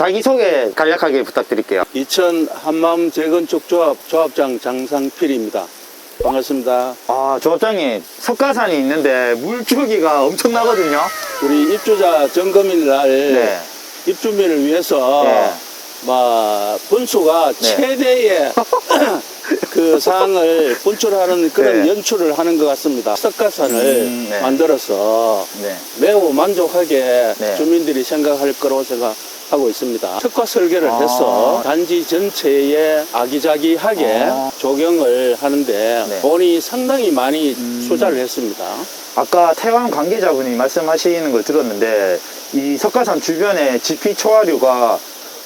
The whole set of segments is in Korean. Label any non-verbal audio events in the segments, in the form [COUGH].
자기소개 간략하게 부탁드릴게요. 이천 한마음 재건축 조합 조합장 장상필입니다. 반갑습니다. 아, 조합장님, 석가산이 있는데 물줄기가 엄청나거든요. 우리 입주자 점검일 날 네. 입주민을 위해서 네. 막 분수가 네. 최대의 [LAUGHS] 그 사항을 분출하는 그런 네. 연출을 하는 것 같습니다. 석가산을 음, 네. 만들어서 네. 매우 만족하게 네. 주민들이 생각할 거라고 생각 하고 있습니다. 특화 설계를 아. 해서 단지 전체에 아기자기하게 아. 조경을 하는데 네. 음. 돈이 상당히 많이 투자를 했습니다. 아까 태완 관계자분이 말씀하시는 걸 들었는데, 이 석가산 주변에 지피 초화류가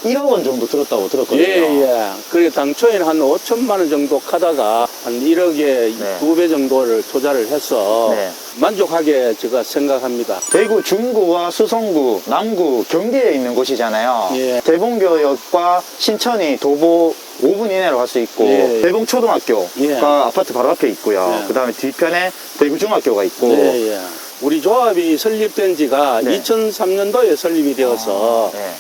1억 원 정도 들었다고 들었거든요. 예, 예. 그래 당초에는 한 5천만 원 정도 하다가 한 1억에 네. 두배 정도를 투자를 해서 네. 만족하게 제가 생각합니다. 대구 중구와 수성구, 남구, 경기에 있는 곳이잖아요. 예. 대봉교역과 신천이 도보 5분 이내로 갈 수 있고 예. 대봉 초등학교가 예. 아파트 바로 앞에 있고요. 예. 그 다음에 뒤편에 대구 중학교가 있고 예, 예. 우리 조합이 설립된 지가 네. 2003년도에 설립이 되어서 네.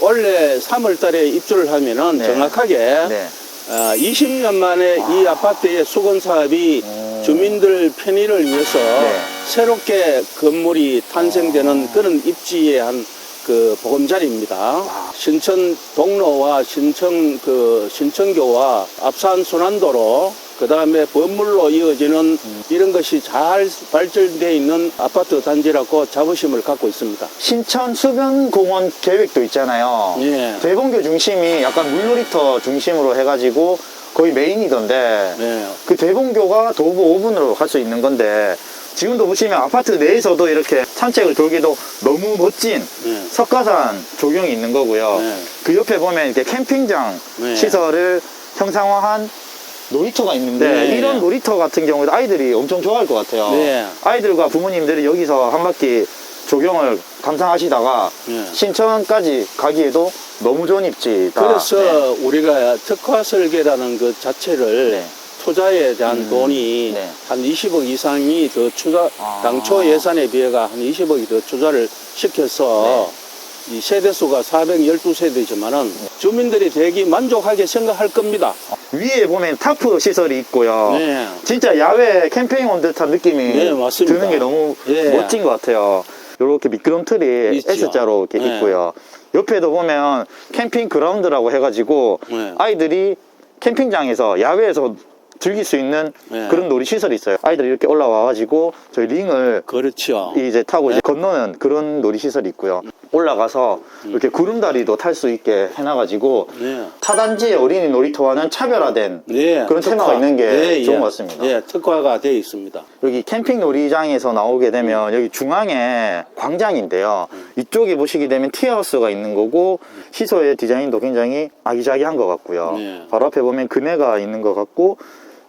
원래 3월 달에 입주를 하면은 네. 정확하게 네. 어, 20년 만에 이 아파트의 수건 사업이 오. 주민들 편의를 위해서 네. 새롭게 건물이 탄생되는 그런 입지의 한그 보금자리입니다. 신천 동로와 신천 그 신천교와 앞산 순환도로 그 다음에 건물로 이어지는 이런 것이 잘 발전되어 있는 아파트 단지라고 자부심을 갖고 있습니다. 신천 수변공원 계획도 있잖아요. 예. 대봉교 중심이 약간 물놀이터 중심으로 해가지고 거의 메인이던데 네. 그 대봉교가 도보 5분으로 갈 수 있는 건데 지금도 보시면 아파트 내에서도 이렇게 산책을 돌기도 너무 멋진 네. 석가산 조경이 있는 거고요. 네. 그 옆에 보면 이렇게 캠핑장 네. 시설을 형상화한 놀이터가 있는데 네. 이런 놀이터 같은 경우도 아이들이 엄청 좋아할 것 같아요. 네. 아이들과 부모님들이 여기서 한 바퀴 조경을 감상하시다가 네. 신천까지 가기에도 너무 좋은 입지다. 그래서 네. 우리가 특화 설계라는 것 자체를 네. 투자에 대한 음, 돈이 네. 한 20억 이상이 더 투자, 아. 당초 예산에 비해가 한 20억이 더 투자를 시켜서 네. 이 세대수가 412세대지만은 주민들이 대기 만족하게 생각할 겁니다. 위에 보면 타프 시설이 있고요. 네. 진짜 야외 캠핑 온 듯한 느낌이 네, 맞습니다. 드는 게 너무 예. 멋진 것 같아요. 이렇게 미끄럼틀이. S자로 이렇게 네. 있고요. 옆에도 보면 캠핑 그라운드라고 해가지고 네. 아이들이 캠핑장에서 야외에서 즐길 수 있는 네. 그런 놀이 시설이 있어요. 아이들이 이렇게 올라와가지고 저희 링을 그렇죠. 이제 타고 이제 건너는 그런 놀이 시설이 있고요. 올라가서 이렇게 구름다리도 탈 수 있게 해놔가지고 네. 타단지의 어린이 놀이터와는 차별화된 네. 그런 테마가 있는 게 좋은 것 같습니다. 네, 특화가 되어 있습니다. 여기 캠핑 놀이장에서 나오게 되면 여기 중앙에 광장인데요. 이쪽에 보시게 되면 티하우스가 있는 거고 시소의 디자인도 굉장히 아기자기한 것 같고요. 네. 바로 앞에 보면 그네가 있는 것 같고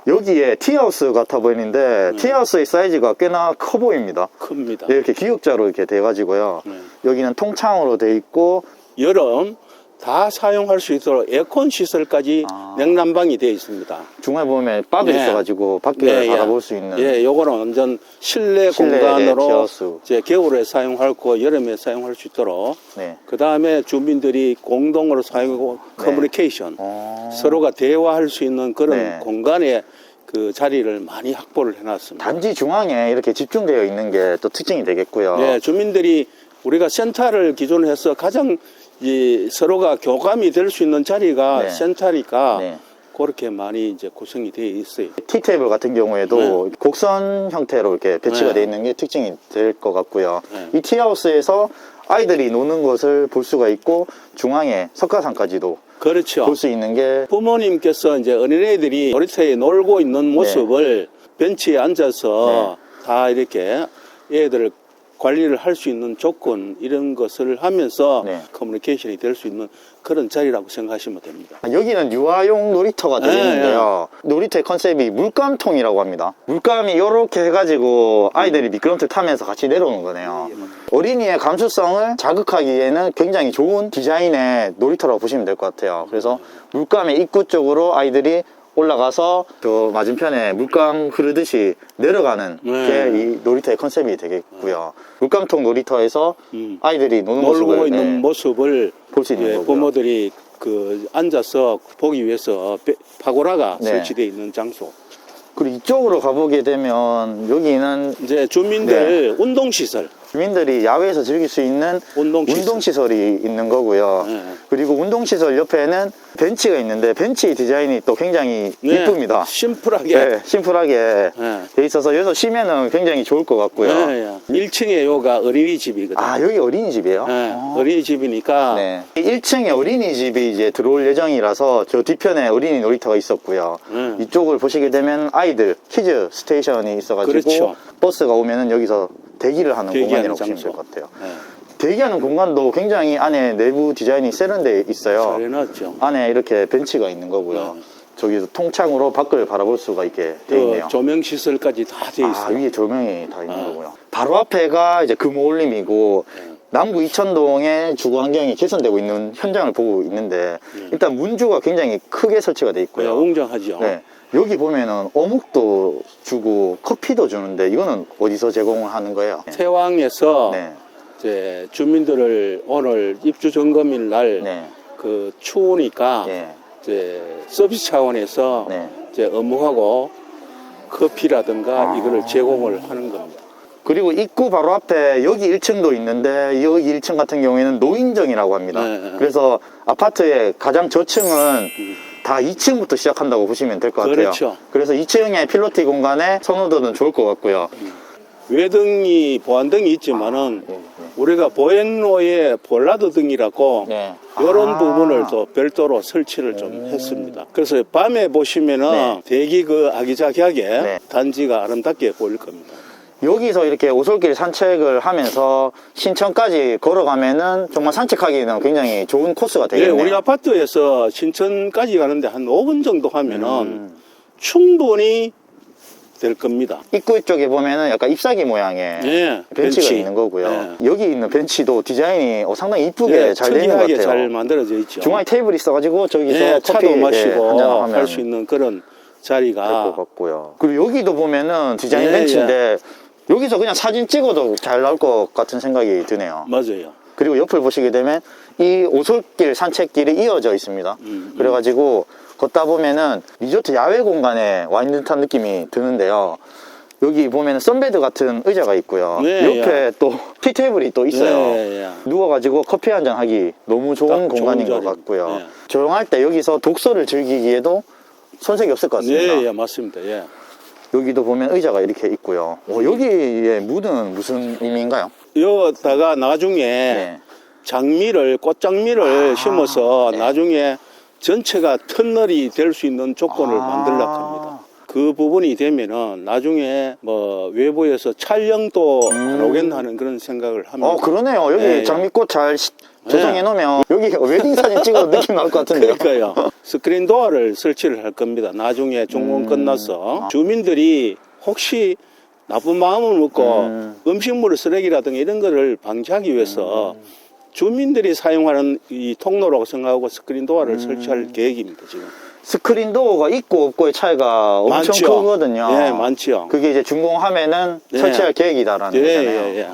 여기에 티하우스 같아 보이는데 티하우스의 사이즈가 꽤나 커 보입니다. 큽니다. 네, 이렇게 기역자로 이렇게 돼가지고요. 네. 여기는 통창으로 돼 있고 여름 다 사용할 수 있도록 에어컨 시설까지 아. 냉난방이 되어 있습니다. 중간에 보면 바도 네. 있어가지고 밖을 바라볼 수 있는 예, 요거는 완전 실내 실내, 공간으로 네, 티하우스. 이제 겨울에 사용하고 여름에 사용할 수 있도록 네. 그 다음에 주민들이 공동으로 사용하고 네. 커뮤니케이션 어... 서로가 대화할 수 있는 그런 네. 공간에 그 자리를 많이 확보를 해놨습니다. 단지 중앙에 이렇게 집중되어 있는 게 또 특징이 되겠고요. 네, 주민들이 우리가 센터를 기준으로 해서 가장 이 서로가 교감이 될 수 있는 자리가 네. 센터니까 네. 그렇게 많이 이제 구성이 되어 있어요. 티 테이블 같은 경우에도 곡선 형태로 이렇게 배치가 네. 되어 있는 게 특징이 될 것 같고요. 네. 이 티하우스에서 아이들이 노는 것을 볼 수가 있고 중앙에 석가산까지도 그렇죠. 볼 수 있는 게 부모님께서 이제 어린애들이 놀이터에 놀고 있는 모습을 벤치에 앉아서 다 이렇게 애들을 관리를 할 수 있는 조건 이런 것을 하면서 네. 커뮤니케이션이 될 수 있는 그런 자리라고 생각하시면 됩니다. 여기는 유아용 놀이터가 네, 되겠는데요. 놀이터의 컨셉이 물감통이라고 합니다. 물감이 이렇게 해가지고 아이들이 미끄럼틀 타면서 같이 내려오는 거네요. 어린이의 감수성을 자극하기에는 굉장히 좋은 디자인의 놀이터라고 보시면 될 것 같아요. 그래서 물감의 입구 쪽으로 아이들이 올라가서 저 맞은편에 물감 흐르듯이 내려가는 네. 게 이 놀이터의 컨셉이 되겠고요. 물감통 놀이터에서 음. 아이들이 노는 놀고 모습을 있는 네, 모습을 볼수 있는 예, 거고요. 부모들이 그 앉아서 보기 위해서 배- 파고라가 네. 설치되어 있는 장소. 그리고 이쪽으로 가보게 되면 여기는 이제 주민들 운동 시설, 주민들이 야외에서 즐길 수 있는 운동 시설. 운동시설이 있는 거고요. 네. 그리고 운동시설 옆에는 벤치가 있는데 벤치 디자인이 또 굉장히 네, 이쁩니다. 심플하게. 네, 심플하게 네. 돼 있어서 여기서 쉬면은 굉장히 좋을 것 같고요. 네, 1층에 요가 어린이집이거든요. 아, 여기 어린이집이에요? 네, 아. 어린이집이니까 네. 1층에 어린이집이 이제 들어올 예정이라서 저 뒤편에 어린이 놀이터가 있었고요. 네. 이쪽을 보시게 되면 아이들 키즈 스테이션이 있어가지고 그렇죠. 버스가 오면은 여기서 대기를 하는 대기하는 공간이라고 보시면 장소. 될 것 같아요. 네, 대기하는 공간도 굉장히 안에 내부 디자인이 세련되어 있어요. 잘 해놨죠. 안에 이렇게 벤치가 있는 거고요. 네. 저기서 통창으로 밖을 바라볼 수가 있게 돼그 있네요. 조명 시설까지 다 돼 아, 있어요. 위에 조명이 다 있는 아. 거고요. 바로 앞에가 이제 금호올림이고 네. 남구 이천동의 주거 환경이 개선되고 있는 현장을 보고 있는데 일단 문주가 굉장히 크게 설치가 돼 네, 있고요. 웅장하죠. 네. 여기 보면은 어묵도 주고 커피도 주는데 이거는 어디서 제공을 하는 거예요? 태왕에서 네. 이제 주민들을 오늘 입주 점검일 날 네. 그 추우니까 예. 이제 서비스 차원에서 네. 이제 업무하고 커피라든가 아. 이거를 제공을 하는 겁니다. 그리고 입구 바로 앞에 여기 1층도 있는데 여기 1층 같은 경우에는 노인정이라고 합니다. 네, 네. 그래서 아파트의 가장 저층은 다 2층부터 시작한다고 보시면 될 것 같아요. 그렇죠. 그래서 2층의 필로티 공간에 선호도는 좋을 것 같고요. 외등이 보안등이 있지만은 네, 네. 우리가 보행로에 볼라드 등이라고 네. 이런 아. 부분을 또 별도로 설치를 좀 했습니다. 그래서 밤에 보시면은 네. 대기 그 아기자기하게 네. 단지가 아름답게 보일 겁니다. 여기서 이렇게 오솔길 산책을 하면서 신천까지 걸어가면은 정말 산책하기는 굉장히 좋은 코스가 예, 되겠네요. 우리 아파트에서 신천까지 가는데 한 5분 정도 하면은 음. 충분히 될 겁니다. 입구 쪽에 보면은 약간 잎사귀 모양의 예, 벤치가 벤치. 있는 거고요. 예. 여기 있는 벤치도 디자인이 어, 상당히 이쁘게 예, 잘 되는 것 같아요. 잘 만들어져 있죠. 중앙에 테이블이 있어가지고 저기서 예, 커피 차도 예, 마시고 한잔 하면 할수 있는 그런 될것 자리가 같고요. 그리고 여기도 보면은 디자인 예, 벤치인데 여기서 그냥 사진 찍어도 잘 나올 것 같은 생각이 드네요. 맞아요. 그리고 옆을 보시게 되면 이 오솔길 산책길이 이어져 있습니다. 음, 그래가지고 걷다 보면은 리조트 야외 공간에 와 있는 듯한 느낌이 드는데요. 여기 보면은 선베드 같은 의자가 있고요. 네, 옆에 또 티테이블이 또 있어요. 예, 예. 누워가지고 커피 한 잔 하기 너무 좋은 딱 좋은 공간인 것. 같고요. 예. 조용할 때 여기서 독서를 즐기기에도 손색이 없을 것 같습니다. 예, 예, 맞습니다. 예. 여기도 보면 의자가 이렇게 있고요. 어, 여기에 문은 무슨 의미인가요? 여기다가 나중에 네. 장미를 꽃장미를 아, 심어서 네. 나중에 전체가 터널이 될 수 있는 조건을 아. 만들려고 합니다. 그 부분이 되면은 나중에 뭐 외부에서 촬영도 음. 안 오겠나는 그런 생각을 합니다. 어, 그러네요. 여기 예, 예. 장미꽃 잘 시- 조성해 놓으면 여기 웨딩 사진 찍어도 느낌 나올 것 같은데요. 그러니까요. 스크린 도어를 설치를 할 겁니다. 나중에 종공 음. 끝나서 주민들이 혹시 나쁜 마음을 먹고 음. 음. 식물을 쓰레기라든가 이런 거를 방지하기 위해서 음. 주민들이 사용하는 이 통로라고 생각하고 스크린 도어를 음. 설치할 계획입니다. 지금 스크린 도어가 있고 없고의 차이가 엄청 많죠. 크거든요. 예, 많지요. 그게 이제 준공하면은 예. 설치할 계획이다라는 예, 거잖아요. 예, 예.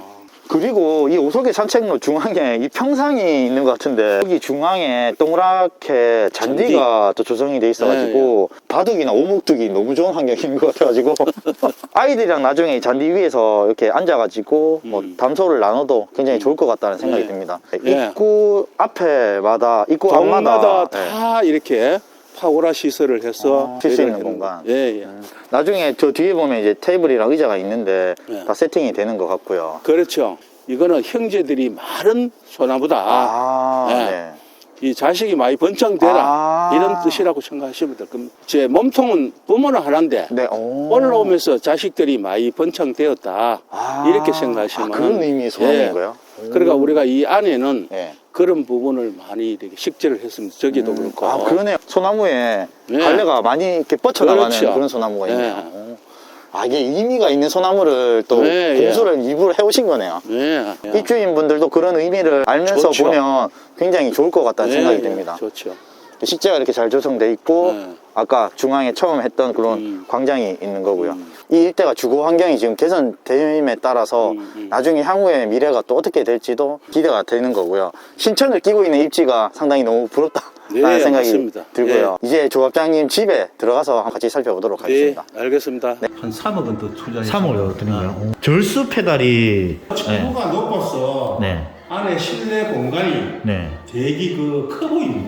그리고 이 오솔길 산책로 중앙에 이 평상이 있는 것 같은데 여기 중앙에 동그랗게 잔디가 또 조성이 돼 있어가지고 예, 바둑이나 오목두기 너무 좋은 환경인 것 같아가지고 [LAUGHS] 아이들이랑 나중에 이 잔디 위에서 이렇게 앉아가지고 뭐 음. 담소를 나눠도 굉장히 좋을 것 같다는 생각이 예. 듭니다. 예. 입구 앞에마다 입구 앞마다 예. 다 이렇게 파고라 시설을 해서 아, 쉴수 있는 해놓은 공간. 예, 예. 나중에 저 뒤에 보면 이제 테이블이랑 의자가 있는데 예. 다 세팅이 되는 것 같고요. 그렇죠. 이거는 형제들이 많은 소나무다. 아, 예. 네. 이 자식이 많이 번창되라 아. 이런 뜻이라고 생각하시면 될 겁니다. 제 몸통은 부모는 하나인데 네, 오. 올라오면서 자식들이 많이 번창되었다 아. 이렇게 생각하시면 아, 그런 의미의 소원인 예. 거예요? 그러니까 우리가 이 안에는 네. 그런 부분을 많이 이렇게 식재를 했습니다. 저기도 그렇고 아, 그러네요. 소나무에 네. 갈래가 많이 이렇게 뻗쳐나가는 그렇죠. 그런 소나무가 네. 있네요. 오. 아, 이게 의미가 있는 소나무를 또 네, 예. 공수를 입으로 해오신 거네요. 예, 예. 입주인 분들도 그런 의미를 알면서 좋죠. 보면 굉장히 좋을 것 같다는 예, 생각이 예, 듭니다. 좋죠. 식재가 이렇게 잘 조성돼 있고 네. 아까 중앙에 처음 했던 그런 음. 광장이 있는 거고요. 이 일대가 주거 환경이 지금 개선됨에 따라서 음, 음. 나중에 향후의 미래가 또 어떻게 될지도 기대가 되는 거고요. 신천을 끼고 있는 입지가 상당히 너무 부럽다 라는 네, 생각이 맞습니다. 들고요. 이제 조합장님 집에 들어가서 같이 살펴보도록 네, 하겠습니다. 알겠습니다. 한 3억은 더 투자해 3억을 드린 거예요. 절수 페달이 층고가 높아서 네. 안에 실내 공간이 네. 되게 그커 보입니다.